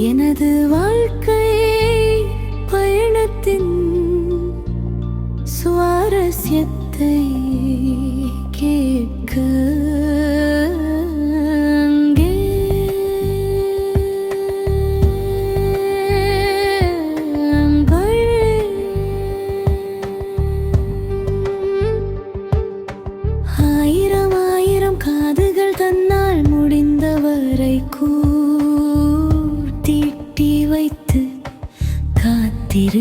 எனது வாழ்க்கை பயணத்தின் சுவாரஸ்யத்தை கேட்க ஆயிரம் ஆயிரம் காதுகள் தன்னால் முடிந்தவரை கூ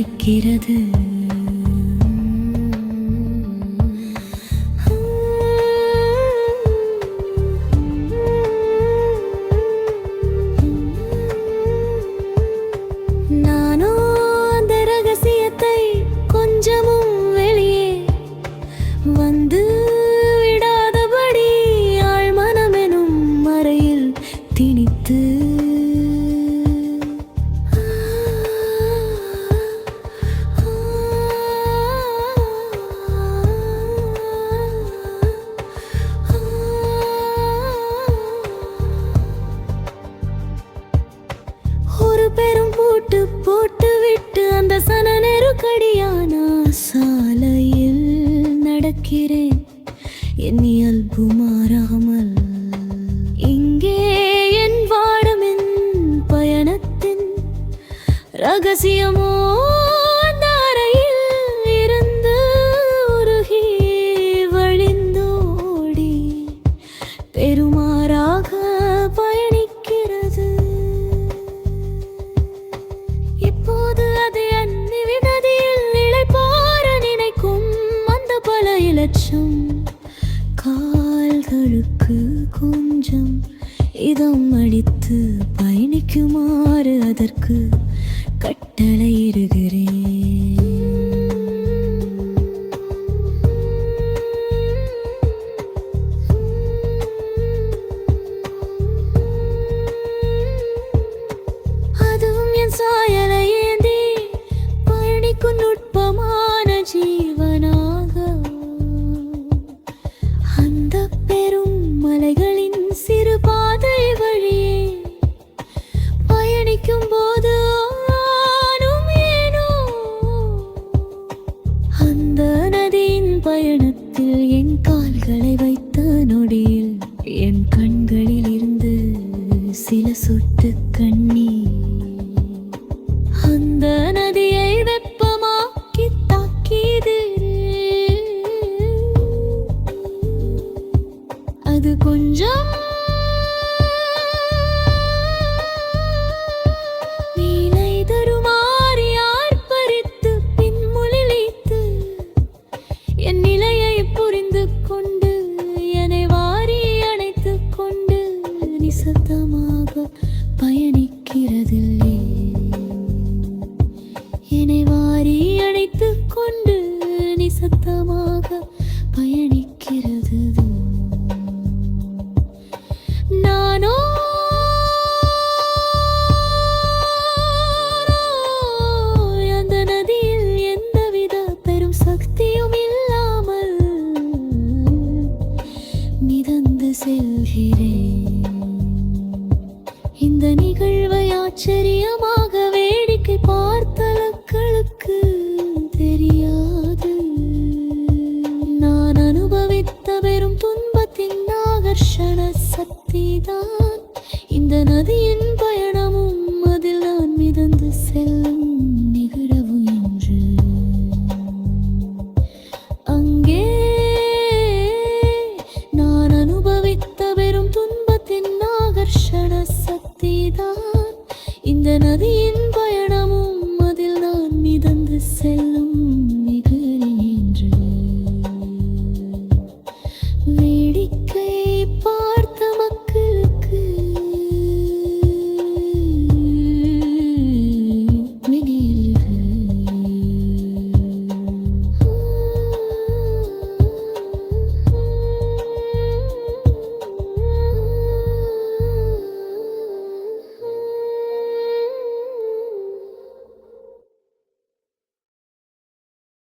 இருக்கிறது. ஒரு பெரும் பூட்டு போட்டு விட்டு அந்த சன நெருக்கடியான சாலையில் நடக்கிறேன். என் இயல்பு மாறாமல் இங்கே என் வாழும் பயணத்தின் ரகசியமோ லட்சம் கால்களுக்கு கொஞ்சம் இதம் அடித்து பயணிக்குமாறு அதற்கு கட்டளையிடுகிறேன் ചിരിക്കുമ്പോൾ வேகமாக பயணிக்கிறது நானோ நதியில் எந்தவித பெரும் சக்தியும் மிதந்து செல்கிறேன். இந்த நிகழ்வை ஆச்சரிய சக்திதான் இந்த நதியின் பயணமும் அதில் நான் மிதந்து செல்லும் நிகழவு என்று அங்கே நான் அனுபவித்த வெறும் துன்பத்தின் ஆகர்ஷண சக்திதான். இந்த நதியின் பயணம்